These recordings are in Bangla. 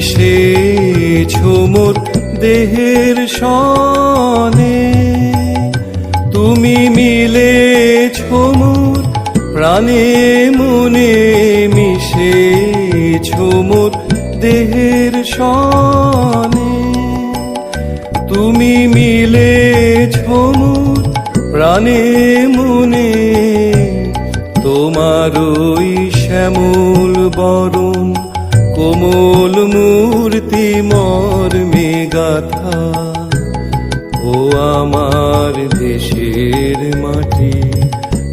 মিশেছ মোর দেহের সনে। তুমি মিলে মোর প্রাণে, মনে মিশে মোর দেহের সনে। তুমি মিলে মোর প্রাণে, মনে তোমার ওই শ্যামল বরণ কোমল মূর্তি মর মেগাথা ও আমার দেশের মাটি,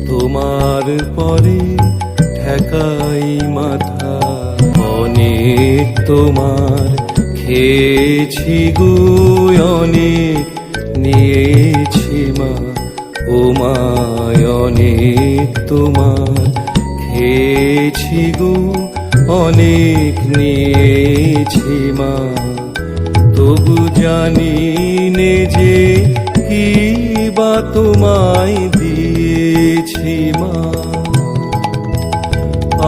তোমার পরে ঠেকাই মাথা। অনেক তোমার খেয়েছি গো, অনেক নিয়েছি মা, ও মায় অনেক তোমার খেয়েছি গো। অনেক নিয়েছি মা। তবু জানি নে যে কি বা তোমায় দিয়েছি মা।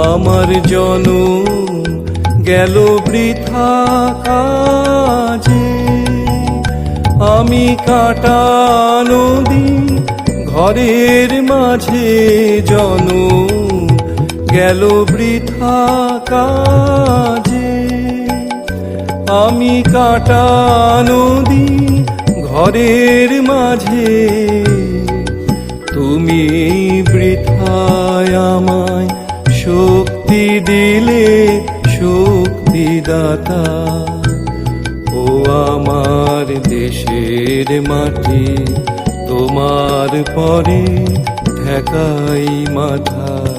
আমার জন গেল বৃথা কাজে। আমি কাটা নদী ঘরের মাঝে জন গেল বৃথা কাজে। আমি কাটা নদী ঘরের মাঝে। তুমি বৃথায় আমায় শক্তি দিলে, শক্তিদাতা। ও আমার দেশের মাটি, তোমার পরে ঠেকাই মাথা।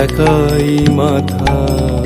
ঠেকাই মাথা।